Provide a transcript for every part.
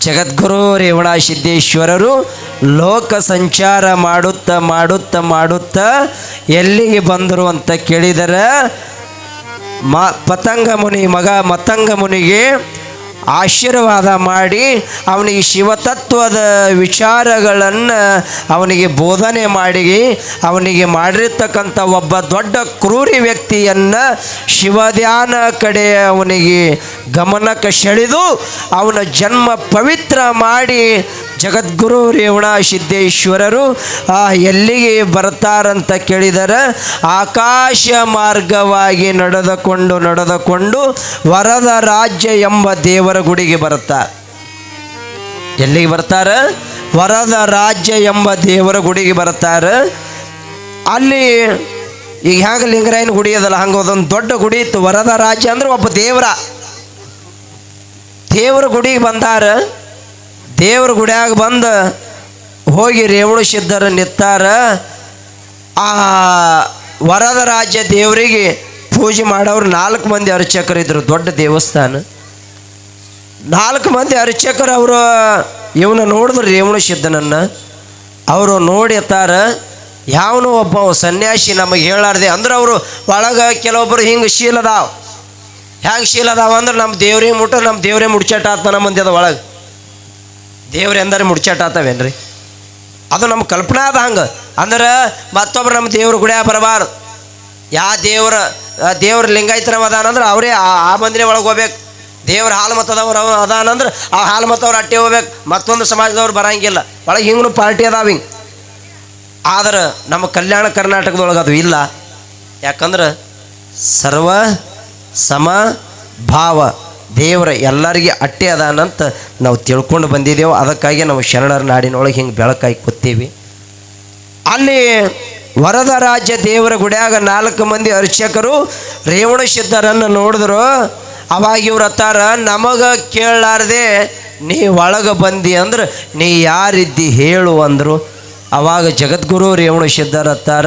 ಜಗದ್ಗುರು ರೇವಣ ಸಿದ್ದೇಶ್ವರರು ಲೋಕ ಸಂಚಾರ ಮಾಡುತ್ತಾ ಮಾಡುತ್ತಾ ಮಾಡುತ್ತಾ ಎಲ್ಲಿಗೆ ಬಂದರು ಅಂತ ಕೇಳಿದರೆ ಮ ಪತಂಗ ಮುನಿ ಮಗ ಮತಂಗ ಮುನಿಗೆ ಆಶೀರ್ವಾದ ಮಾಡಿ ಅವನಿಗೆ ಶಿವತತ್ವದ ವಿಚಾರಗಳನ್ನು ಅವನಿಗೆ ಬೋಧನೆ ಮಾಡಿ, ಅವನಿಗೆ ಮಾಡಿರ್ತಕ್ಕಂಥ ಒಬ್ಬ ದೊಡ್ಡ ಕ್ರೂರಿ ವ್ಯಕ್ತಿಯನ್ನು ಶಿವಧ್ಯಾನ ಕಡೆ ಅವನಿಗೆ ಗಮನಕ್ಕೆ ಸೆಳೆದು ಅವನ ಜನ್ಮ ಪವಿತ್ರ ಮಾಡಿ ಜಗದ್ಗುರು ರೇವಣ ಸಿದ್ದೇಶ್ವರರು ಎಲ್ಲಿಗೆ ಬರ್ತಾರಂತ ಕೇಳಿದರೆ ಆಕಾಶ ಮಾರ್ಗವಾಗಿ ನಡೆದುಕೊಂಡು ನಡೆದುಕೊಂಡು ವರದ ರಾಜ್ಯ ಎಂಬ ದೇವರ ಗುಡಿಗೆ ಬರುತ್ತಾರೆ ಎಲ್ಲಿಗೆ ಬರ್ತಾರೆ? ವರದ ರಾಜ್ಯ ಎಂಬ ದೇವರ ಗುಡಿಗೆ ಬರ್ತಾರೆ ಅಲ್ಲಿ ಈಗ ಹ್ಯಾಂಗ ಲಿಂಗರಾಯನ ಗುಡಿ ಅದಲ್ಲ, ಹಂಗೆ ಅದೊಂದು ದೊಡ್ಡ ಗುಡಿ ಇತ್ತು. ವರದ ರಾಜ್ಯ ಅಂದ್ರೆ ಒಬ್ಬ ದೇವರ. ದೇವರ ಗುಡಿಗೆ ಬಂದಾರ. ದೇವ್ರ ಗುಡಿಯಾಗ ಬಂದು ಹೋಗಿ ರೇವಣ ಸಿದ್ಧರ ನಿತ್ತಾರ. ಆ ವರದ ರಾಜ್ಯ ದೇವರಿಗೆ ಪೂಜೆ ಮಾಡೋರು ನಾಲ್ಕು ಮಂದಿ ಅರ್ಚಕರು ಇದ್ರು, ದೊಡ್ಡ ದೇವಸ್ಥಾನ. ನಾಲ್ಕು ಮಂದಿ ಅರ್ಚಕರು ಅವರು, ಇವನ ನೋಡಿದ್ರು ರೇವಣ ಸಿದ್ಧನನ್ನು ಅವರು ನೋಡಿರ್ತಾರ ಯಾವನೋ ಒಬ್ಬ ಸನ್ಯಾಸಿ ನಮಗೆ ಹೇಳಾರ್ದೆ, ಅಂದ್ರೆ ಅವರು ಒಳಗೆ ಕೆಲವೊಬ್ಬರು ಹಿಂಗೆ ಶೀಲದಾವ ಹೆಂಗೆ ಶೀಲದಾವ ಅಂದ್ರೆ ನಮ್ಮ ದೇವ್ರಿಗೆ ಮುಟ್ಟ, ನಮ್ಮ ದೇವ್ರೇ ಮುಡ್ಚಾಟ ಆತ ನಮ್ಮ ಮಂದಿ ಅದ ಒಳಗೆ. ದೇವ್ರ ಎಂದರೆ ಮುಡ್ಚಾಟ ಆತವೇನ್ರಿ ಅದು ನಮ್ಮ ಕಲ್ಪನಾ ಅದ ಹಂಗೆ. ಅಂದ್ರೆ ಮತ್ತೊಬ್ರು ನಮ್ಮ ದೇವ್ರ ಗುಡಿಯ ಬರಬಾರ್ದು. ಯಾ ದೇವ್ರ ದೇವ್ರ ಲಿಂಗಾಯತನ ಅದಾನಂದ್ರೆ ಅವರೇ ಆ ಮಂದಿರ ಒಳಗೆ ಹೋಗ್ಬೇಕು. ದೇವ್ರ ಹಾಲು ಮತದವ್ರು ಅದಾನಂದ್ರೆ ಆ ಹಾಲು ಮತವ್ರು ಅಟ್ಟೆ ಹೋಗ್ಬೇಕು. ಮತ್ತೊಂದು ಸಮಾಜದವ್ರು ಬರಂಗಿಲ್ಲ. ಒಳಗೆ ಹಿಂಗೂ ಪಾರ್ಟಿ ಅದಾವ ಹಿಂಗೆ. ಆದ್ರೆ ನಮ್ಮ ಕಲ್ಯಾಣ ಕರ್ನಾಟಕದೊಳಗೆ ಅದು ಇಲ್ಲ. ಯಾಕಂದ್ರೆ ಸರ್ವ ಸಮ ಭಾವ. ದೇವರ ಎಲ್ಲರಿಗೆ ಅಟ್ಟೆ ಅದಾನಂತ ನಾವು ತಿಳ್ಕೊಂಡು ಬಂದಿದ್ದೇವೆ. ಅದಕ್ಕಾಗಿ ನಾವು ಶರಣರ ನಾಡಿನೊಳಗೆ ಹಿಂಗೆ ಬೆಳಕಾಗಿ ಕೂತೀವಿ. ಅಲ್ಲಿ ವರದ ರಾಜ್ಯ ದೇವರ ಗುಡಿಯಾಗ ನಾಲ್ಕು ಮಂದಿ ಅರ್ಚಕರು ರೇವಣ ಸಿದ್ಧರನ್ನು ನೋಡಿದ್ರು. ಅವಾಗ ಇವ್ರ ಹತ್ತಾರ, ನಮಗ ಕೇಳಲಾರ್ದೆ ನೀ ಒಳಗೆ ಬಂದಿ ಅಂದ್ರೆ. ನೀ ಯಾರಿದ್ದಿ ಹೇಳು ಅಂದರು. ಅವಾಗ ಜಗದ್ಗುರು ರೇವಣ ಸಿದ್ಧರ ಹತ್ತಾರ,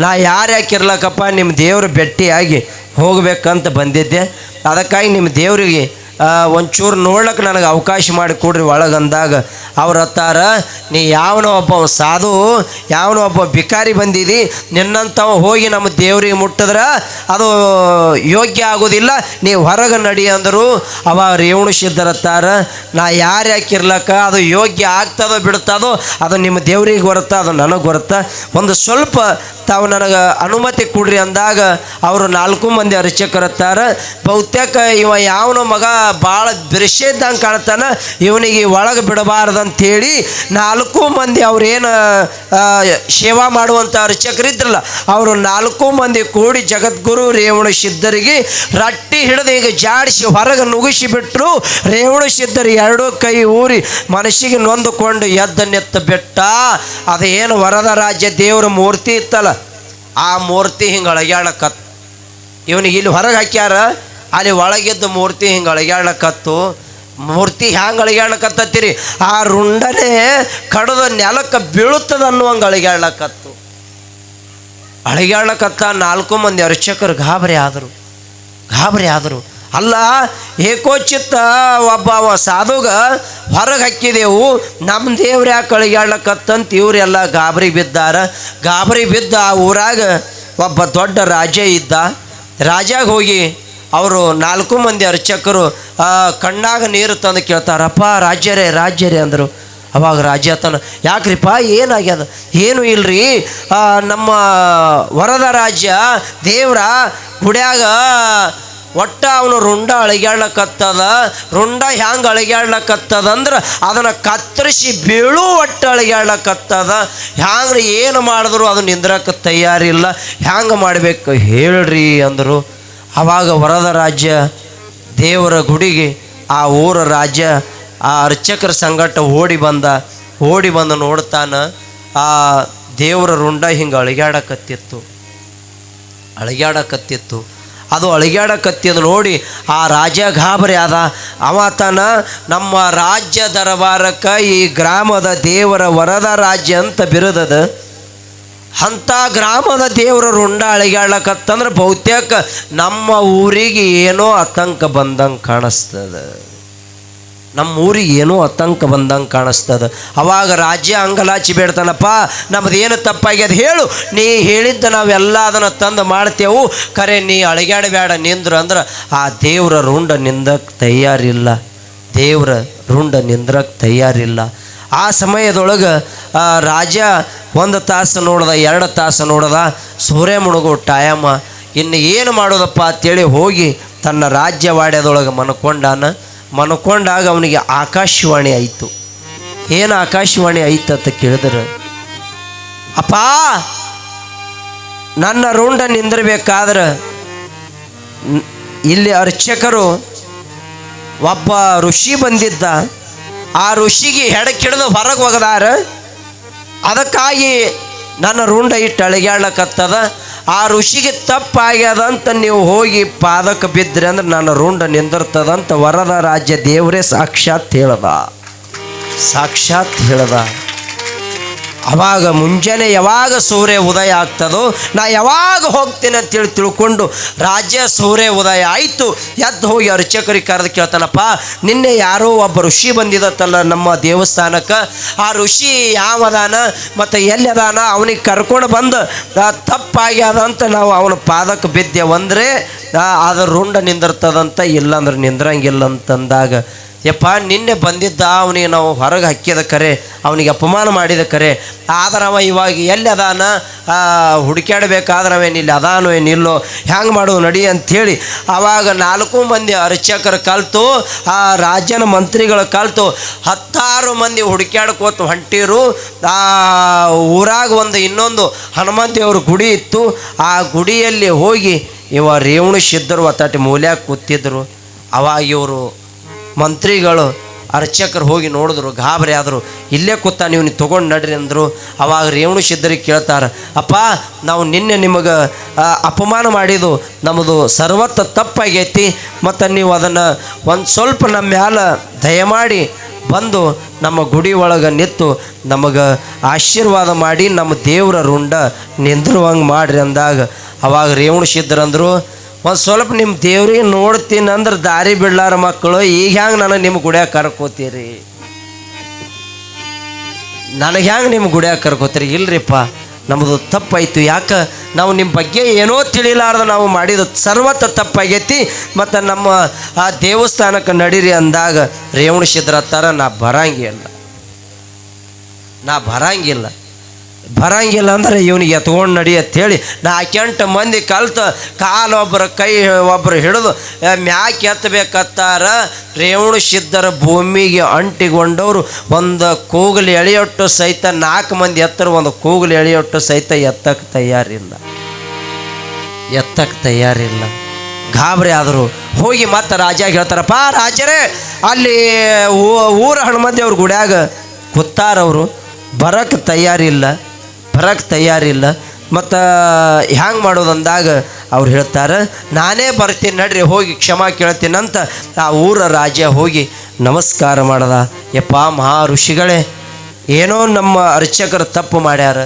ನಾ ಯಾರು ಯಾಕಿರ್ಲಕ್ಕಪ್ಪ ನಿಮ್ಮ ದೇವ್ರ ಭೇಟಿಯಾಗಿ ಹೋಗ್ಬೇಕಂತ ಬಂದಿದ್ದೆ. ಅದಕ್ಕಾಗಿ ನಿಮ್ಮ ದೇವರಿಗೆ ಒಂಚೂರು ನೋಡ್ಲಿಕ್ಕೆ ನನಗೆ ಅವಕಾಶ ಮಾಡಿ ಕೊಡ್ರಿ ಒಳಗಂದಾಗ. ಅವ್ರ ಹತ್ತಾರ, ನೀ ಯಾವನೋ ಒಬ್ಬ ಸಾಧು, ಯಾವನೋ ಒಬ್ಬ ಭಿಕಾರಿ ಬಂದಿದ್ದಿ ನಿನ್ನಂಥವ ಹೋಗಿ ನಮ್ಮ ದೇವ್ರಿಗೆ ಮುಟ್ಟಿದ್ರೆ ಅದು ಯೋಗ್ಯ ಆಗೋದಿಲ್ಲ ನೀವು ಹೊರಗೆ ನಡಿ ಅಂದರು. ಅವ ರೇವಣು ಸಿದ್ಧರತ್ತಾರ ನಾ ಯಾರು ಯಾಕಿರ್ಲಕ್ಕ, ಅದು ಯೋಗ್ಯ ಆಗ್ತದೋ ಬಿಡ್ತದೋ ಅದು ನಿಮ್ಮ ದೇವ್ರಿಗೆ ಬರುತ್ತಾ ಅದು ನನಗೆ ಬರುತ್ತಾ ಒಂದು ಸ್ವಲ್ಪ ತಾವು ನನಗೆ ಅನುಮತಿ ಕೊಡ್ರಿ ಅಂದಾಗ ಅವರು ನಾಲ್ಕು ಮಂದಿ ಅರ್ಚಕರತ್ತಾರ ಬಹುತೇಕ ಇವ ಯಾವನ ಮಗ ಭಾಳ ಬಿರ್ಸಿದ್ದಂಗೆ ಕಾಣ್ತಾನ. ಇವನಿಗೆ ಒಳಗೆ ಬಿಡಬಾರ್ದಂತೇಳಿ ನಾಲ್ಕು ಮಂದಿ ಅವ್ರೇನು ಸೇವಾ ಮಾಡುವಂಥ ಅರ್ಚಕರಿದ್ರಲ್ಲ ಅವರು ನಾಲ್ಕು ಮಂದಿ ಕೂಡಿ ಜಗದ್ಗುರು ರೇವಣ ಸಿದ್ಧರಿಗೆ ರಟ್ಟಿ ಹಿಡಿದು ಈಗ ಜಾಡಿಸಿ ಹೊರಗೆ ನುಗಿಸಿಬಿಟ್ರು ರೇವಣ ಸಿದ್ಧರು ಎರಡೂ ಕೈ ಊರಿ ಮನಸ್ಸಿಗೆ ನೊಂದುಕೊಂಡು ಎದ್ದ ನೆತ್ತ ಬೆಟ್ಟ. ಅದೇನು ವರದ ರಾಜ್ಯ ದೇವರ ಮೂರ್ತಿ ಇತ್ತಲ್ಲ ಆ ಮೂರ್ತಿ ಹಿಂಗೆ ಅಳಗ್ಯಾಡಕತ್ ಇವನಿಗೆ ಇಲ್ಲಿ ಹೊರಗೆ ಹಾಕ್ಯಾರ, ಅಲ್ಲಿ ಒಳಗಿದ್ದ ಮೂರ್ತಿ ಹಿಂಗೆ ಅಳಗ್ಯಾಡಕತ್ತು ಮೂರ್ತಿ ಹ್ಯಾಂಗೆ ಅಳಗ್ಯಾಡಕತ್ತೀರಿ ಆ ರುಂಡನೆ ಕಡದ ನೆಲಕ್ಕೆ ಬೀಳುತ್ತದ ಅನ್ನುವಂಗೆ ಅಳಗ್ಯಾಡಕತ್ತು ಅಳಗ್ಯಾಡಕತ್ತ ನಾಲ್ಕು ಮಂದಿ ಅರ್ಚಕರು ಗಾಬರಿ ಆದರು. ಗಾಬರಿ ಆದರು. ಅಲ್ಲ ಏಕೋಚಿತ್ತ ಒಬ್ಬ ಅವ ಸಾಧುಗ ಹೊರಗೆ ಹಾಕಿದೆವು. ನಮ್ಮ ದೇವ್ರ ಯಾಕೆ ಕಳಿಗಾಡ್ಲಕ್ಕಂತ ಇವರೆಲ್ಲ ಗಾಬರಿ ಬಿದ್ದಾರ. ಗಾಬರಿ ಬಿದ್ದ ಆ ಊರಾಗ ಒಬ್ಬ ದೊಡ್ಡ ರಾಜ ಇದ್ದ. ರಾಜಾಗ ಹೋಗಿ ಅವರು ನಾಲ್ಕು ಮಂದಿ ಅರ್ಚಕರು ಕಣ್ಣಾಗ ನೀರು ತಂದು ಕೇಳ್ತಾರಪ್ಪ, ರಾಜ್ಯರೇ ರಾಜ್ಯರೇ ಅಂದರು. ಅವಾಗ ರಾಜ್ಯ ತನ ಯಾಕ್ರಿಪ್ಪ, ಏನಾಗ್ಯದ? ಏನು ಇಲ್ರಿ? ನಮ್ಮ ವರದ ರಾಜ್ಯ ದೇವ್ರ ಗುಡ್ಯಾಗ ಒಟ್ಟ ಅವನು ರುಂಡ ಅಳಿಗ್ಯಾಡ್ಲಕತ್ತದ, ರುಂಡ ಹ್ಯಾಂಗೆ ಅಳಿಗ್ಯಾಡ್ಲಕತ್ತದ ಅಂದ್ರೆ ಅದನ್ನು ಕತ್ತರಿಸಿ ಬೀಳು ಒಟ್ಟು ಅಳಗ್ಯಾಡ್ಲಕತ್ತದ. ಹ್ಯಾಂಗ್ರಿ ಏನು ಮಾಡಿದ್ರು ಅದು ನಿಂದ್ರಕ್ಕೆ ತಯಾರಿಲ್ಲ. ಹ್ಯಾಂಗೆ ಮಾಡಬೇಕು ಹೇಳ್ರಿ ಅಂದರು. ಆವಾಗ ವರದ ರಾಜ್ಯ, ದೇವರ ಗುಡಿಗೆ ಆ ಊರ ರಾಜ್ಯ, ಆ ಅರ್ಚಕರ ಸಂಗಟ ಓಡಿ ಬಂದ, ಓಡಿ ಬಂದು ನೋಡ್ತಾನ ಆ ದೇವರ ರುಂಡ ಹಿಂಗೆ ಅಳಗ್ಯಾಡಕತ್ತಿತ್ತು. ಅಳಿಗ್ಯಾಡಕತ್ತಿತ್ತು. ಅದು ಅಳಿಗ್ಯಾಡಕತ್ತಿದ್ದು ನೋಡಿ ಆ ರಾಜ ಗಾಬರಿ ಆದ. ಅವತನ ನಮ್ಮ ರಾಜ್ಯ ದರಬಾರಕ್ಕೆ ಈ ಗ್ರಾಮದ ದೇವರ ವರದ ರಾಜ್ಯ ಅಂತ ಬಿರುದದ. ಅಂಥ ಗ್ರಾಮದ ದೇವರ ರುಂಡ ಅಳಿಗಾಡ್ಲಕತ್ತಂದ್ರೆ ಬಹುತೇಕ ನಮ್ಮ ಊರಿಗೆ ಏನೋ ಆತಂಕ ಬಂದಂಗೆ ಕಾಣಿಸ್ತದ. ನಮ್ಮ ಊರಿಗೆ ಏನೋ ಆತಂಕ ಬಂದಂಗೆ ಕಾಣಿಸ್ತದ. ಅವಾಗ ರಾಜ್ಯ ಅಂಗಲಾಚಿ ಬೇಡ್ತಾನಪ್ಪ ನಮ್ದು ಏನು ತಪ್ಪಾಗ್ಯದ ಹೇಳು. ನೀ ಹೇಳಿದ್ದ ನಾವೆಲ್ಲ ಅದನ್ನು ತಂದು ಮಾಡ್ತೇವು. ಕರೆ, ನೀ ಅಳಗ್ಯಾಡಬೇಡ ನಿಂದ್ರು ಅಂದ್ರೆ ಆ ದೇವ್ರ ರುಂಡ ನಿಂದಕ್ಕೆ ತಯಾರಿಲ್ಲ. ದೇವ್ರ ರುಂಡ ನಿಂದ್ರಕ್ಕೆ ತಯಾರಿಲ್ಲ. ಆ ಸಮಯದೊಳಗೆ ರಾಜ ಒಂದು ತಾಸು ನೋಡ್ದ, ಎರಡು ತಾಸು ನೋಡ್ದ, ಸೂರ್ಯ ಮುಳುಗೋ ಟೈಮ ಇನ್ನು ಏನು ಮಾಡೋದಪ್ಪ ಅಂತೇಳಿ ಹೋಗಿ ತನ್ನ ರಾಜ್ಯವಾಡ್ಯದೊಳಗೆ ಮನ್ಕೊಂಡಾನ ಮನ್ಕೊಂಡಾಗ ಅವನಿಗೆ ಆಕಾಶವಾಣಿ ಆಯಿತು. ಏನು ಆಕಾಶವಾಣಿ ಆಯ್ತು ಅಂತ ಕೇಳಿದ್ರೆ, ಅಪ್ಪ, ನನ್ನ ರುಂಡ ನಿಂದಿರಬೇಕಾದ್ರೆ ಇಲ್ಲಿ ಅರ್ಚಕರು ಒಬ್ಬ ಋಷಿ ಬಂದಿದ್ದ. ಆ ಋಷಿಗೆ ಹೆಡಕಿಡ್ದು ಹೊರಗೆ ಹೋಗದಾರ. ಅದಕ್ಕಾಗಿ ನನ್ನ ರುಂಡ ಇಟ್ಟು ಅಳಿಗ್ಯಾಡ್ಲಕತ್ತದ ಆ ಋಷಿಗೆ ತಪ್ಪಾಗ್ಯದ ಅಂತ ನೀವು ಹೋಗಿ ಪಾದಕ್ಕೆ ಬಿದ್ದರೆ ಅಂದ್ರೆ ನನ್ನ ರುಂಡ ನಿಂದಿರ್ತದಂತ ವರದ ರಾಜ್ಯ ದೇವರೇ ಸಾಕ್ಷಾತ್ ಹೇಳ್ದ. ಸಾಕ್ಷಾತ್ ಹೇಳ್ದ. ಅವಾಗ ಮುಂಜಾನೆ ಯಾವಾಗ ಸೂರ್ಯ ಉದಯ ಆಗ್ತದೋ, ನಾ ಯಾವಾಗ ಹೋಗ್ತೀನಿ ಅಂತೇಳಿ ತಿಳ್ಕೊಂಡು ರಾಜ್ಯ ಸೂರ್ಯ ಉದಯ ಆಯಿತು, ಎದ್ದು ಹೋಗಿ ಅರ್ಚಕರಿಗೆ ಕರೆದು ಕೇಳ್ತಾನಪ್ಪ, ನಿನ್ನೆ ಯಾರೋ ಒಬ್ಬ ಋಷಿ ಬಂದಿದತ್ತಲ್ಲ ನಮ್ಮ ದೇವಸ್ಥಾನಕ್ಕೆ, ಆ ಋಷಿ ಯಾವದಾನ, ಮತ್ತು ಎಲ್ಲಿ ಅದಾನ ಅವನಿಗೆ ಕರ್ಕೊಂಡು ಬಂದು ತಪ್ಪಾಗ್ಯದ ಅಂತ ನಾವು ಅವನ ಪಾದಕ್ಕೆ ಬಿದ್ದೆವು ಅಂದರೆ ಅದರ ರುಂಡ ನಿಂದಿರ್ತದಂತ ಇಲ್ಲಾಂದ್ರೆ ನಿಂದ್ರಂಗಿಲ್ಲ ಅಂತಂದಾಗ ಯಪ್ಪ, ನಿನ್ನೆ ಬಂದಿದ್ದ ಅವನಿಗೆ ನಾವು ಹೊರಗೆ ಹಾಕಿದ ಕರೆ, ಅವನಿಗೆ ಅಪಮಾನ ಮಾಡಿದ ಕರೆ, ಆದ್ರೆ ಅವ ಇವಾಗ ಎಲ್ಲಿ ಅದಾನ? ಹುಡುಕ್ಯಾಡ್ಬೇಕಾದ್ರೆ ಅವೇನಿಲ್ಲ ಅದಾನೋ ಏನಿಲ್ಲೋ, ಹ್ಯಾಂಗೆ ಮಾಡು ನಡಿ ಅಂಥೇಳಿ ಆವಾಗ ನಾಲ್ಕು ಮಂದಿ ಅರ್ಚಕರು ಕಲಿತು, ಆ ರಾಜ್ಯನ ಮಂತ್ರಿಗಳ ಕಲಿತು, ಹತ್ತಾರು ಮಂದಿ ಹುಡುಕ್ಯಾಡ್ಕೋತ ಹೊಂಟಿರು. ಆ, ಊರಾಗ ಒಂದು ಇನ್ನೊಂದು ಹನುಮಂತ ದೇವ್ರ ಗುಡಿ ಇತ್ತು. ಆ ಗುಡಿಯಲ್ಲಿ ಹೋಗಿ ಇವ ರೇವಣು ಸಿದ್ಧರು ಒತ್ತಾಟಿ ಮೂಲ್ಯಾಗ ಕೂತಿದ್ರು. ಅವಾಗ ಇವರು ಮಂತ್ರಿಗಳು, ಅರ್ಚಕರು ಹೋಗಿ ನೋಡಿದ್ರು, ಗಾಬರಿ ಆದರು. ಇಲ್ಲೇ ಕೂತ ನೀವು ತೊಗೊಂಡು ನಡ್ರಿ ಅಂದರು. ಅವಾಗ ರೇವಣು ಸಿದ್ಧರಿಗೆ ಕೇಳ್ತಾರೆ, ಅಪ್ಪ, ನಾವು ನಿನ್ನೆ ನಿಮಗೆ ಅಪಮಾನ ಮಾಡಿದ್ದು. ನಮ್ಮದು ಸರ್ವತ್ತ ತಪ್ಪಾಗೈತಿ. ಮತ್ತು ನೀವು ಅದನ್ನು ಒಂದು ಸ್ವಲ್ಪ ನಮ್ಮ ಮ್ಯಾಲ ದಯಮಾಡಿ ಬಂದು ನಮ್ಮ ಗುಡಿ ಒಳಗೆ ನಿಂತು ನಮಗೆ ಆಶೀರ್ವಾದ ಮಾಡಿ ನಮ್ಮ ದೇವರ ರುಂಡ ನಿಂದ್ರುವಂಗೆ ಮಾಡ್ರಿ ಅಂದಾಗ, ಅವಾಗ ರೇವಣು ಸಿದ್ಧರಂದರು ಒಂದು ಸ್ವಲ್ಪ ನಿಮ್ಮ ದೇವ್ರಿಗೆ ನೋಡ್ತೀನಿ ಅಂದ್ರೆ ದಾರಿ ಬಿಡ್ಲಾರ ಮಕ್ಕಳು, ಈಗ ಹ್ಯಾಂಗೆ ನನಗೆ ನಿಮ್ಮ ಗುಡಿಯಾಗ ಕರ್ಕೋತೀರಿ? ನನಗೆ ಹ್ಯಾಂಗೆ ನಿಮ್ಮ ಗುಡಿಯಾಗ ಕರ್ಕೋತೀರಿ? ಇಲ್ರಿಪ್ಪ ನಮ್ಮದು ತಪ್ಪಾಯಿತು. ಯಾಕೆ? ನಾವು ನಿಮ್ಮ ಬಗ್ಗೆ ಏನೋ ತಿಳಿಲಾರ್ದ ನಾವು ಮಾಡಿದ ಸರ್ವತ್ತ ತಪ್ಪಾಗೈತಿ. ಮತ್ತು ನಮ್ಮ ಆ ದೇವಸ್ಥಾನಕ್ಕೆ ನಡೀರಿ ಅಂದಾಗ ರೇವಣ ಥರ ನಾ ಬರಂಗಿಲ್ಲ. ನಾ ಬರಂಗಿಲ್ಲ. ಬರಂಗಿಲ್ಲ ಅಂದ್ರೆ ಇವನಿಗೆ ಎತ್ಕೊಂಡು ನಡಿ ನಾಲ್ಕೆಂಟು ಮಂದಿ ಕಲ್ತು ಕಾಲು ಒಬ್ಬರ ಕೈ ಒಬ್ಬರು ಹಿಡಿದು ಮ್ಯಾಕೆ ಎತ್ತಬೇಕತ್ತಾರ ರೇವಣು ಸಿದ್ಧರ ಭೂಮಿಗೆ ಅಂಟಿಕೊಂಡವರು ಒಂದು ಕೂಗಲು ಎಳೆಯೊಟ್ಟು ಸಹಿತ ನಾಲ್ಕು ಮಂದಿ ಎತ್ತರು ಒಂದು ಕೂಗಲು ಎಳೆಯೊಟ್ಟು ಸಹಿತ ಎತ್ತಕ್ಕೆ ತಯಾರಿಲ್ಲ. ಎತ್ತಕ್ಕೆ ತಯಾರಿಲ್ಲ. ಗಾಬರಿ ಆದರು. ಹೋಗಿ ಮತ್ತೆ ರಾಜ ಹೇಳ್ತಾರಪ್ಪ, ರಾಜರೇ, ಅಲ್ಲಿ ಊರ ಅವ್ರ ಗುಡ್ಯಾಗ ಕೂತಾರವರು ಬರಕ್ಕೆ ತಯಾರಿಲ್ಲ. ಬರಕ್ಕೆ ತಯಾರಿಲ್ಲ. ಮತ್ತು ಹ್ಯಾಂಗೆ ಮಾಡೋದಂದಾಗ ಅವ್ರು ಹೇಳ್ತಾರೆ, ನಾನೇ ಬರ್ತೀನಿ ನಡ್ರಿ, ಹೋಗಿ ಕ್ಷಮಾ ಕೇಳ್ತೀನಂತ ಆ ಊರ ರಾಜ ಹೋಗಿ ನಮಸ್ಕಾರ ಮಾಡ್ದ. ಯಪ್ಪ ಮಹಾ ಋಷಿಗಳೇ, ಏನೋ ನಮ್ಮ ಅರ್ಚಕರು ತಪ್ಪು ಮಾಡ್ಯಾರ.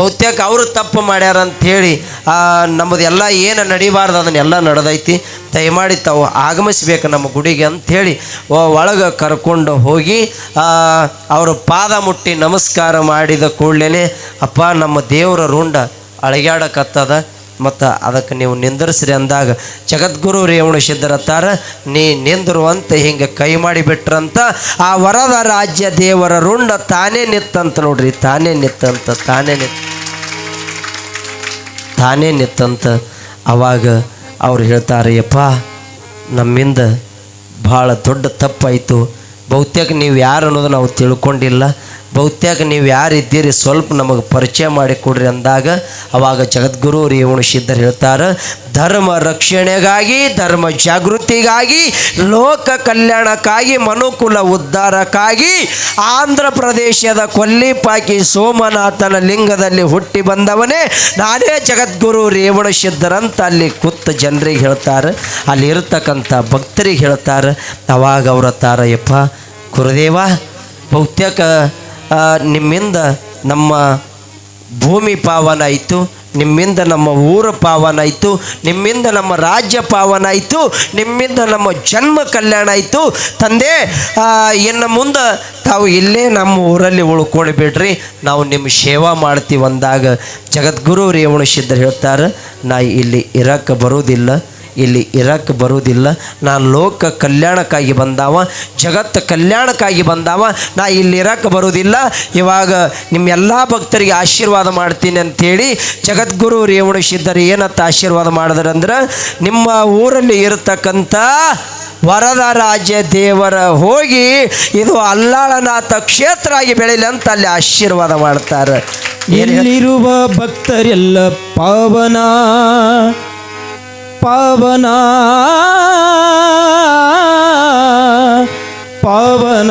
ಬಹುತೇಕ ಅವರು ತಪ್ಪು ಮಾಡ್ಯಾರ ಅಂಥೇಳಿ ನಮ್ಮದೆಲ್ಲ ಏನು ನಡಿಬಾರ್ದು ಅದನ್ನೆಲ್ಲ ನಡೆದೈತಿ. ದಯಮಾಡಿ ತಾವು ಆಗಮಿಸ್ಬೇಕು ನಮ್ಮ ಗುಡಿಗೆ ಅಂಥೇಳಿ ಒಳಗೆ ಕರ್ಕೊಂಡು ಹೋಗಿ ಅವರು ಪಾದ ಮುಟ್ಟಿ ನಮಸ್ಕಾರ ಮಾಡಿದ ಕೂಡಲೇ ಅಪ್ಪ, ನಮ್ಮ ದೇವರ ರುಂಡ ಅಳಗ್ಯಾಡಕತ್ತದ, ಮತ್ತು ಅದಕ್ಕೆ ನೀವು ನಿಂದಿರಿಸ್ರಿ ಅಂದಾಗ, ಜಗದ್ಗುರು ರೇವಣ ಸಿದ್ಧರತ್ತಾರ ನೀ ನಿಂದರು ಅಂತ ಹಿಂಗೆ ಕೈ ಮಾಡಿಬಿಟ್ರಂತ ಆ ವರದ ರಾಜ್ಯ ದೇವರ ರುಂಡ ತಾನೇ ನಿತ್ತಂತ ನೋಡ್ರಿ, ತಾನೇ ನಿತ್ತಂತ, ತಾನೇ ನಿತ್ ತಾನೇ ನಿತ್ತಂತ ಅವಾಗ ಅವ್ರು ಹೇಳ್ತಾರೆ, ಯಪ್ಪ, ನಮ್ಮಿಂದ ಭಾಳ ದೊಡ್ಡ ತಪ್ಪಾಯಿತು. ಬಹುತೇಕ ನೀವು ಯಾರು ಅನ್ನೋದು ನಾವು ತಿಳ್ಕೊಂಡಿಲ್ಲ. ಬಹುತೇಕ ನೀವು ಯಾರಿದ್ದೀರಿ ಸ್ವಲ್ಪ ನಮಗೆ ಪರಿಚಯ ಮಾಡಿ ಕೊಡ್ರಿ ಅಂದಾಗ ಅವಾಗ ಜಗದ್ಗುರು ರೇವಣ ಸಿದ್ಧರು ಹೇಳ್ತಾರೆ, ಧರ್ಮ ರಕ್ಷಣೆಗಾಗಿ, ಧರ್ಮ ಜಾಗೃತಿಗಾಗಿ, ಲೋಕ ಕಲ್ಯಾಣಕ್ಕಾಗಿ, ಮನುಕುಲ ಉದ್ಧಾರಕ್ಕಾಗಿ ಆಂಧ್ರ ಪ್ರದೇಶದ ಕೊಲ್ಲಿಪಾಕಿ ಸೋಮನಾಥನ ಲಿಂಗದಲ್ಲಿ ಹುಟ್ಟಿ ಬಂದವನೇ ನಾನೇ ಜಗದ್ಗುರು ರೇವಣ ಸಿದ್ಧರಂತ ಅಲ್ಲಿ ಕುತ್ತ ಜನರಿಗೆ ಹೇಳ್ತಾರೆ. ಅಲ್ಲಿ ಇರತಕ್ಕಂಥ ಭಕ್ತರಿಗೆ ಹೇಳ್ತಾರೆ, ಅವಾಗ ಅವರ ತಾರಯ್ಯಪ್ಪ ಯಪ್ಪ ಗುರುದೇವ ಬಹುತೇಕ ನಿಮ್ಮಿಂದ ನಮ್ಮ ಭೂಮಿ ಪಾವನ ಆಯಿತು, ನಿಮ್ಮಿಂದ ನಮ್ಮ ಊರ ಪಾವನ ಆಯಿತು, ನಿಮ್ಮಿಂದ ನಮ್ಮ ರಾಜ್ಯ ಪಾವನ ಆಯಿತು, ನಿಮ್ಮಿಂದ ನಮ್ಮ ಜನ್ಮ ಕಲ್ಯಾಣ ಆಯಿತು. ತಂದೆ ಇನ್ನು ಮುಂದೆ ತಾವು ಇಲ್ಲೇ ನಮ್ಮ ಊರಲ್ಲಿ ಉಳ್ಕೊಂಡು ಬಿಡ್ರಿ ನಾವು ನಿಮ್ಮ ಸೇವಾ ಮಾಡ್ತೀವಿ ಅಂದಾಗ ಜಗದ್ಗುರು ರೇವಣ ಸಿದ್ಧರು ಹೇಳ್ತಾರೆ, ನಾ ಇಲ್ಲಿ ಇರಕ್ಕೆ ಬರೋದಿಲ್ಲ ಇಲ್ಲಿ ಇರಕ್ಕೆ ಬರುವುದಿಲ್ಲ. ನಾನು ಲೋಕ ಕಲ್ಯಾಣಕ್ಕಾಗಿ ಬಂದಾವ ಜಗತ್ತು ಕಲ್ಯಾಣಕ್ಕಾಗಿ ಬಂದಾವ, ನಾ ಇಲ್ಲಿ ಇರಕ್ಕೆ ಬರುವುದಿಲ್ಲ. ಇವಾಗ ನಿಮ್ಮೆಲ್ಲ ಭಕ್ತರಿಗೆ ಆಶೀರ್ವಾದ ಮಾಡ್ತೀನಿ ಅಂಥೇಳಿ ಜಗದ್ಗುರು ರೇವಣ ಸಿದ್ಧರು ಏನತ್ತ ಆಶೀರ್ವಾದ ಮಾಡಿದ್ರಂದ್ರೆ, ನಿಮ್ಮ ಊರಲ್ಲಿ ಇರತಕ್ಕಂಥ ವರದ ರಾಜ ದೇವರ ಹೋಗಿ ಇದು ಅಲ್ಲಾಳನಾಥ ಕ್ಷೇತ್ರ ಆಗಿ ಬೆಳೀಲಿ ಅಂತ ಅಲ್ಲಿ ಆಶೀರ್ವಾದ ಮಾಡ್ತಾರೆ. ಎಲ್ಲಿರುವ ಭಕ್ತರೆಲ್ಲ ಪಾವನ? ಪಾವನ ಪಾವನ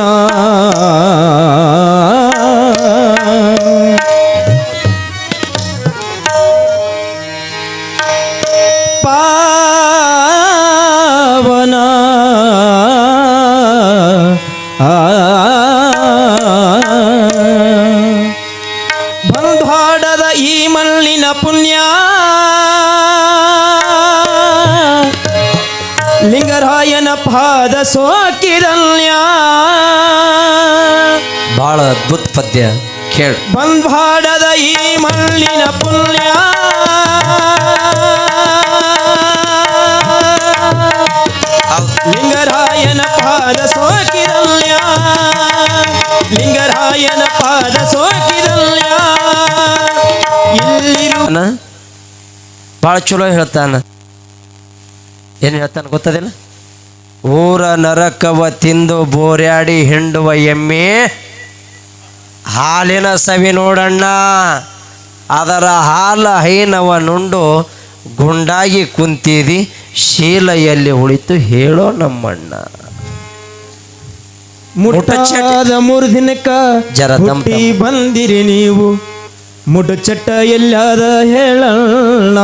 ಪಾವನ ಪದ್ಯ ಕೇಳು. ಬಂಧಾಡದ ಈ ಮಲ್ಲಿನ ಪುಣ್ಯ. ಲಿಂಗರಾಯನ ಪಾದ ಸೋಕಿರಲ್ಯ. ಲಿಂಗರಾಯನ ಪಾದ ಸೋಕಿರಲ್ಯ. ಇಲ್ಲಿರು ಭಾಳ ಚಲೋ ಹೇಳ್ತಾನ ಏನು ಹೇಳ್ತಾನ ಗೊತ್ತದಿಲ್ಲ? ಊರ ನರಕವ ತಿಂದು ಬೋರ್ಯಾಡಿ ಹಿಂಡುವ ಎಮ್ಮೆ. ಹಾಲಿನ ಸವಿ ನೋಡಣ್ಣ. ಅದರ ಹಾಲ ಹೈನವ ನುಂಡು ಗುಂಡಾಗಿ ಕುಂತೀರಿ ಶೀಲೆಯಲ್ಲಿ ಉಳಿತು ಹೇಳೋ ನಮ್ಮಣ್ಣ. ಮುಟ್ಟ ಮೂರು ದಿನಕ್ಕ ಜರ ಬಂದಿರಿ ನೀವು. ಮುಟ್ಟು ಚಟ್ಟ ಎಲ್ಲಾದ ಹೇಳಣ್ಣ.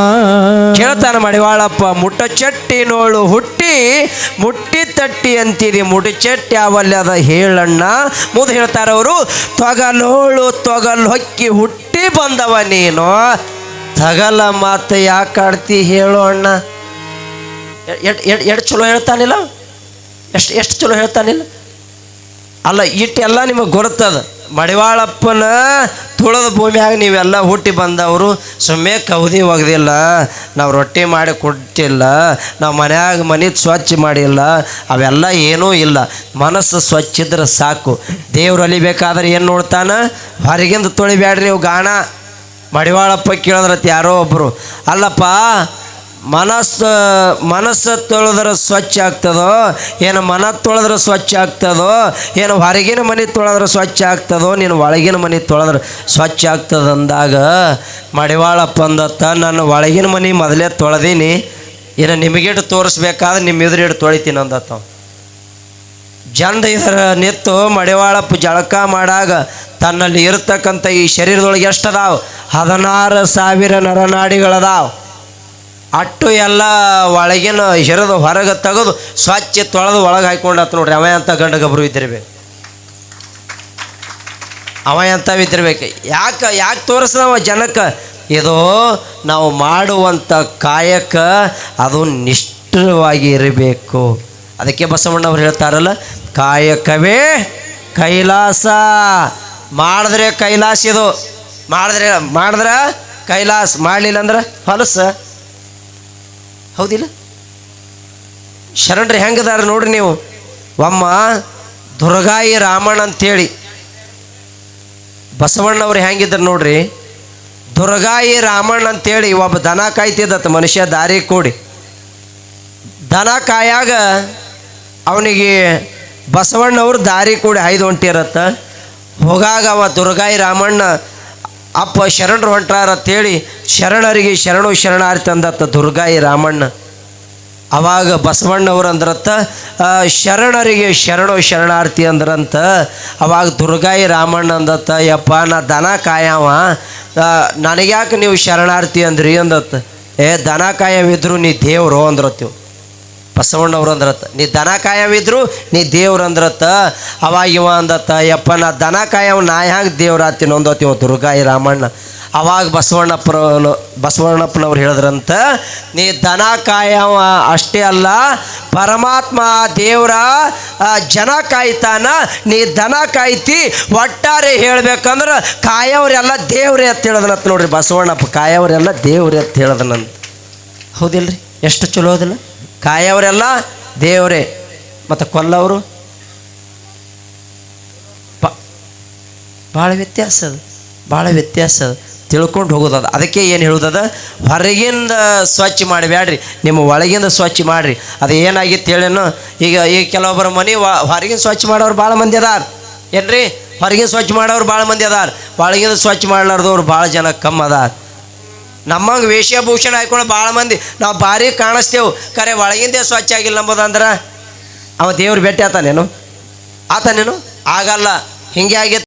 ಕೇಳ್ತಾನ ಮಡಿವಾಳಪ್ಪ ಮುಟ್ಟ ಚಟ್ಟಿ ನೋಳು ಹುಟ್ಟಿ ಮುಟ್ಟಿ ತಟ್ಟಿ ಅಂತೀರಿ ಮುಟ್ಟ ಚಟ್ಟಿ ಅವಲ್ಲದ ಹೇಳಣ್ಣ. ಮುದ್ ಹೇಳ್ತಾರ ಅವರು, ತೊಗಲೋಳು ತೊಗಲ್ ಹೊಕ್ಕಿ ಹುಟ್ಟಿ ಬಂದವ ನೀನು. ತಗಲ ಮಾತು ಯಾಕೆ ಆಡ್ತಿ ಹೇಳು ಅಣ್ಣ. ಎಷ್ಟು ಚಲೋ ಹೇಳ್ತಾನಿಲ್ಲ? ಎಷ್ಟು ಎಷ್ಟು ಚಲೋ ಹೇಳ್ತಾನಿಲ್ಲ? ಅಲ್ಲ, ಇಟ್ಟೆಲ್ಲ ನಿಮಗೆ ಗೊತ್ತದ ಮಡಿವಾಳಪ್ಪನ ತುಳದ ಭೂಮಿಯಾಗ ನೀವೆಲ್ಲ ಹುಟ್ಟಿ ಬಂದವರು ಸುಮ್ಮನೆ ಕೌದಿ ಒಗ್ದಿಲ್ಲ. ನಾವು ರೊಟ್ಟಿ ಮಾಡಿ ಕೊಟ್ಟಿಲ್ಲ. ನಾವು ಮನೆಯಾಗ ಮನೆ ಸ್ವಚ್ಛ ಮಾಡಿಲ್ಲ. ಅವೆಲ್ಲ ಏನೂ ಇಲ್ಲ. ಮನಸ್ಸು ಸ್ವಚ್ಛ ಇದ್ರೆ ಸಾಕು. ದೇವ್ರು ಅಲಿಬೇಕಾದ್ರೆ ಏನು ನೋಡ್ತಾನೆ? ಹೊರಗಿಂದ ತೊಳಿಬ್ಯಾಡ್ರಿ ಇವು ಗಾಣ. ಮಡಿವಾಳಪ್ಪ ಕೇಳಿದ್ರತ್ ಯಾರೋ ಒಬ್ಬರು ಅಲ್ಲಪ್ಪ ಮನಸ್ಸು ಮನಸ್ಸು ತೊಳೆದ್ರೆ ಸ್ವಚ್ಛ ಆಗ್ತದೋ, ಏನು ಮನ ತೊಳೆದ್ರೆ ಸ್ವಚ್ಛ ಆಗ್ತದೋ, ಏನು ಹೊರಗಿನ ಮನೆ ತೊಳೆದ್ರೆ ಸ್ವಚ್ಛ ಆಗ್ತದೋ, ನೀನು ಒಳಗಿನ ಮನೆ ತೊಳೆದ್ರೆ ಸ್ವಚ್ಛ ಆಗ್ತದ ಅಂದಾಗ ಮಡಿವಾಳಪ್ಪ ಅಂದತ್ತ, ನನ್ನ ಒಳಗಿನ ಮನೆ ಮೊದಲೇ ತೊಳೆದೀನಿ ಏನು ನಿಮಗಿಟ್ಟು ತೋರಿಸ್ಬೇಕಾದ್ರೆ ನಿಮ್ಮ ಎದುರಿಟ್ಟು ತೊಳಿತೀನಿ ಅಂದತ್ತ ಜನ ಇದರ ನಿತ್ತು ಮಡಿವಾಳಪ್ಪ ಜಳಕ ಮಾಡಾಗ ತನ್ನಲ್ಲಿ ಇರತಕ್ಕಂಥ ಈ ಶರೀರದೊಳಗೆ ಎಷ್ಟದಾವ? ಹದಿನಾರು ಸಾವಿರ ನರನಾಡಿಗಳದಾವ. ಅಟ್ಟು ಎಲ್ಲ ಒಳಗಿನ ಹಿರಿದು ಹೊರಗೆ ತೆಗೆದು ಸ್ವಚ್ಛ ತೊಳೆದು ಒಳಗೆ ಹಾಕೊಂಡ ನೋಡ್ರಿ. ಅವ ಅಂತ ಗಂಡ ಗಬ್ರು ಇದ್ದಿರ್ಬೇಕು. ಅವ ಎಂತ ಇದ್ದಿರ್ಬೇಕು. ಯಾಕೆ ಯಾಕೆ ತೋರಿಸ್ದವ ಜನಕ್ಕೆ? ಇದು ನಾವು ಮಾಡುವಂಥ ಕಾಯಕ ಅದು ನಿಷ್ಠವಾಗಿ ಇರಬೇಕು. ಅದಕ್ಕೆ ಬಸವಣ್ಣವ್ರು ಹೇಳ್ತಾರಲ್ಲ, ಕಾಯಕವೇ ಕೈಲಾಸ. ಮಾಡಿದ್ರೆ ಕೈಲಾಸ ಇದು. ಮಾಡಿದ್ರೆ ಮಾಡಿದ್ರೆ ಕೈಲಾಸ. ಮಾಡಲಿಲ್ಲ ಅಂದ್ರೆ ಹೊಲಸ. ಹೌದಿಲ್ಲ? ಶರಣರು, ಹೆಂಗದಾರ ನೋಡ್ರಿ ನೀವು? ಒಮ್ಮ ದುರ್ಗಾಯಿ ರಾಮಣ್ಣ ಅಂತೇಳಿ. ಬಸವಣ್ಣವ್ರು ಹೆಂಗಿದ್ರು ನೋಡ್ರಿ? ದುರ್ಗಾಯಿ ರಾಮಣ್ಣ ಅಂತೇಳಿ ಒಬ್ಬ ದನ ಕಾಯ್ತಿದ್ದತ್ತ ಮನುಷ್ಯ ದಾರಿ ಕೂಡಿ. ದನ ಕಾಯಾಗ ಅವನಿಗೆ ಬಸವಣ್ಣವ್ರು ದಾರಿ ಕೂಡಿ ಐದು ಹೊಂಟಿರತ್ತ ಹೋಗಾಗ ಅವ ದುರ್ಗಾಯಿ ರಾಮಣ್ಣ ಅಪ್ಪ ಶರಣರು ಹೊಂಟಾರ ಅಂತೇಳಿ ಶರಣರಿಗೆ ಶರಣು ಶರಣಾರ್ಥಿ ಅಂದತ್ತ ದುರ್ಗಾಯಿ ರಾಮಣ್ಣ. ಅವಾಗ ಬಸವಣ್ಣವ್ರು ಅಂದ್ರತ್ತ ಶರಣರಿಗೆ ಶರಣು ಶರಣಾರ್ಥಿ ಅಂದ್ರಂತ. ಅವಾಗ ದುರ್ಗಾಯಿ ರಾಮಣ್ಣ ಅಂದತ್ತ, ಯಪ್ಪ, ನಾ ದನ ಕಾಯವ. ನನಗ್ಯಾಕೆ ನೀವು ಶರಣಾರ್ಥಿ ಅಂದ್ರಿ ಅಂದತ್ತ. ಏ, ದನ ಕಾಯವಿದ್ರು ನೀ ದೇವರು ಅಂದ್ರತ್ತೀವ್. ಬಸವಣ್ಣವ್ರು ಅಂದ್ರತ್ತ ನೀ ದನ ಕಾಯವಿದ್ರು, ನೀ ದೇವ್ರು ಅಂದ್ರತ್ತ ಅವಾಗ ಇವ ಅಂದತ್ತ, ಯಪ್ಪ, ನಾ ದನ ಕಾಯವ, ನಾ ಹ್ಯಾಂಗೆ ದೇವ್ರ ಆತಿನ ಒಂದೋತಿವ ದುರ್ಗಾಯಿ ರಾಮಣ್ಣ. ಅವಾಗ ಬಸವಣ್ಣಪ್ಪರ, ಬಸವಣ್ಣಪ್ಪನವ್ರು ಹೇಳಿದ್ರಂತ, ನೀ ದನ ಕಾಯವ ಅಷ್ಟೇ ಅಲ್ಲ, ಪರಮಾತ್ಮ ದೇವರ ಜನ ಕಾಯ್ತಾನ, ನೀ ದನ ಕಾಯ್ತಿ, ಒಟ್ಟಾರೆ ಹೇಳ್ಬೇಕಂದ್ರೆ ಕಾಯವ್ರೆಲ್ಲ ದೇವ್ರೆ ಅಂತ ಹೇಳದ್ರಂತ ನೋಡ್ರಿ ಬಸವಣ್ಣಪ್ಪ, ಕಾಯವ್ರೆಲ್ಲ ದೇವ್ರೆ ಅಂತ ಹೇಳದ್ರಂತ ಹೌದಿಲ್ರಿ? ಎಷ್ಟು ಚಲೋ ಅದಿಲ್ಲ? ಕಾಯವರೆಲ್ಲ ದೇವರೇ, ಮತ್ತು ಕೊಲ್ಲವರು. ಭಾಳ ವ್ಯತ್ಯಾಸ ಅದು ಭಾಳ ವ್ಯತ್ಯಾಸ ಅದು. ತಿಳ್ಕೊಂಡು ಹೋಗೋದದ ಅದಕ್ಕೆ ಏನು ಹೇಳೋದದ ಹೊರಗಿಂದ ಸ್ವಚ್ಛ ಮಾಡಬೇಡ್ರಿ, ನಿಮ್ಮ ಒಳಗಿಂದ ಸ್ವಚ್ಛ ಮಾಡಿರಿ. ಅದು ಏನಾಗಿತ್ತು ಹೇಳೇನು ಈಗ ಈಗ ಕೆಲವೊಬ್ಬರ ಮನೆ ಹೊರಗಿಂದ ಸ್ವಚ್ಛ ಮಾಡೋರು ಭಾಳ ಮಂದಿ ಅದಾರ. ಏನ್ರಿ? ಹೊರಗಿನ ಸ್ವಚ್ಛ ಮಾಡೋರು ಭಾಳ ಮಂದಿ ಅದಾರ. ಒಳಗಿಂದ ಸ್ವಚ್ಛ ಮಾಡ್ಲಾರ್ದವ್ರು ಭಾಳ ಜನ ಕಮ್ಮಿ ಅದಾರ. ನಮ್ಮಂಗೆ ವೇಷಭೂಷಣ ಹಾಕೊಂಡು ಭಾಳ ಮಂದಿ ನಾವು ಭಾರಿ ಕಾಣಿಸ್ತೇವೆ. ಖರೆ ಒಳಗಿಂದೇ ಸ್ವಚ್ಛ ಆಗಿಲ್ಲ ನಂಬೋದಂದ್ರೆ? ಅವ ದೇವ್ರು ಭೇಟಿ ಆತಾನೇನು? ಆತಾನೇನು? ಆಗಲ್ಲ. ಹಿಂಗೆ ಆಗಿತ್ತು